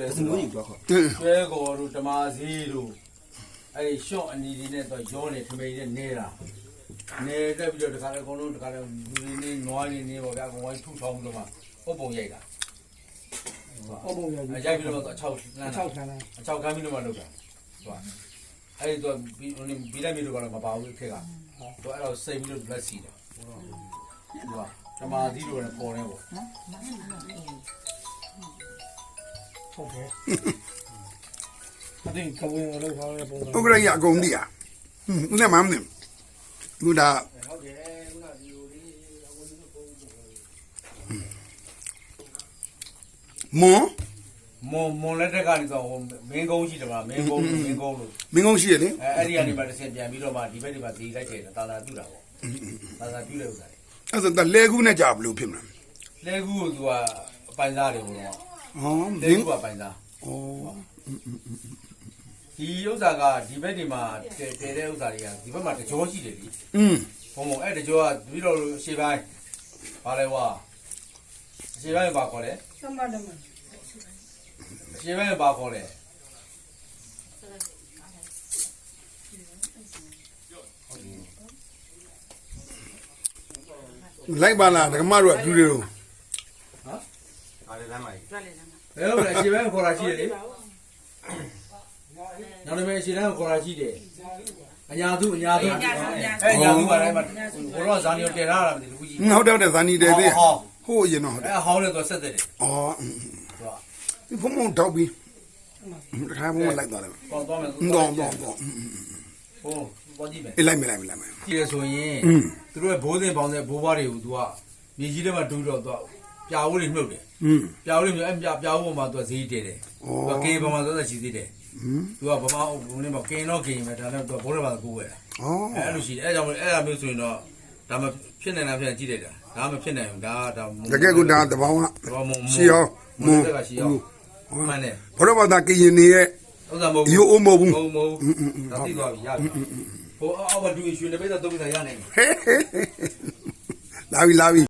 တယ်ဆိုဘူးတော့ကြီးတော့ခေါ်အင်းကျွဲကော်တို့ဓမာစည်းတို့အဲ့ဒီရှော့အနီတွေနဲ့တော့ရောနေထမိန်နဲ့နေတာနေတက်ပြီးတော့တခါလေအကုန်လုံးတခါလေလူတွေနေနွားတွေနေပေါ့ဗျာအကုန်ဝိုင်းထုထောင်းပြီးတော့မှပုတ်ပုံရိုက်တာအုံပုံရအရိုက်ပြီးတော့တော့အချောက်လမ်းတာ6ခန်းလားအချောက်ကမ်းပြီးတော့မှလုပ်တာသူကအဲ့ဒီတော့ဘီဟိုနေဘီလက်မီတို့ကတော့မပါဘူးခက်ကသူအဲ့တော့စိတ်ပြီးတော့လက်စီတယ်သူကဓမာစည်းတို့လည်းပေါ်နေပေါ့ ဟုတ်တယ်အတင်းကဝင်လောက်ထားတဲ့ပုံစံဥက္ကရရအကုန်သိอ่ะဟင်းဦးနဲ့မမသိဘူးဒါဟုတ်တယ်ခုနကဒီလိုလေးအဝင်လို့ပုံပုံမွန်မွန်မွန်လက်တက်ကနေတော့မင်းကုန်းရှိတယ်မလားမင်းကုန်းမင်းကုန်းလို့မင်းကုန်းရှိရလေအဲအဲ့ဒီကနေမှတစ်ဆင့်ပြန်ပြီးတော့မှဒီဘက်ဒီမှာဒီလိုက်တယ်တာတာပြူတာပေါ့တာတာပြူတဲ့ဥစ္စာတွေအဲ့ဒါလဲကူးနဲ့ကြာဘလို့ဖြစ်မလားလဲကူကိုသူကအပိုင်စားတယ်ဘုရား ဟောမလဲင်းကူကပိုင်စားဩဒီဥစ္စာကဒီဘက်ဒီမှာတည်တဲ့ဥစ္စာတွေကဒီဘက်မှာတကြောရှိတယ်လीอืมဘုံဘုံအဲ့တကြောကပြီးတော့ရှေ့ပိုင်းဘာလဲဝါရှေ့ပိုင်းဘာခေါ်လဲသမ္မတမရှေ့ပိုင်းဘာခေါ်လဲလိုက်ပါလားဓမ္မတို့ကပြူတွေ တော့ ဘယ်လိုလဲရှေ့ပိုင်းခေါ်တာရှိတယ်လေနောက်တစ်ပိုင်းရှေ့ပိုင်းခေါ်တာရှိတယ်အညာသူအညာသူအဲ့အညာသူကလည်းမဘုရောဇာနီကိုတည်ထားတာမသိဘူးကြီး ဟုတ်တယ်ဟုတ်တယ်ဇာနီတယ်လေ ဟော ဟိုးရင်တော့ဟုတ်တယ် အဲ့ဟောင်းလည်းတော့ဆက်သက်တယ် ဩဒီဖုံဖုံတောက်ပြီးတခါဖုံလိုက်သွားတယ် ကောင်းသွားမယ် တော့တော့တော့ ဟိုပေါ်ကြည့်မယ် အေးလိုက်မလိုက်မလိုက်မ ကြည့်ရဆိုရင် อืม သူတို့ရဲ့ဘိုးသိန်းပေါင်းတဲ့ဘိုးဘွားတွေကို तू ကမြေကြီးထဲမှာတူးတော့ तू ပြာဝိုးတွေမြုပ်တယ် อืม ပြာဝိုးတွေမြုပ်အဲ့ပြာပြာဝိုးပေါ်မှာ तू ဈေးတည်တယ် ဩ သူကကင်းပမာသွားတာရှိသေးတယ် อืม သူကဗမာဘုံနဲ့မှာကင်းတော့ကင်းမယ်ဒါနဲ့ तू ဘိုးတော်ဘာကိုဝဲတာ ဩ အဲ့လိုရှိတယ်အဲ့ကြောင့်အဲ့ဒါမျိုးဆိုရင်တော့ဒါမှဖြစ်နေတာဖြစ်ကြည့်လိုက်တာဒါမှဖြစ်နိုင်ဘူးဒါဒါ တကယ်ကဒါတဘောင်းက ဘာမုံ ရှီရောမွန် တက်ကရှီရောမှန်တယ် ဘရမသာကရင်နေရဲ့ ဥစ္စာမဟုတ် ရိုးအုံးမဟုတ်ဘူး မဟုတ်မဟုတ်ဒါသိသွားပြီရပြီဟိုအောက်မှာဒူရွှေနေပိတ်တော့တုံးနေတာရနိုင်တယ် ဟဲဟဲလာပြီလာပြီ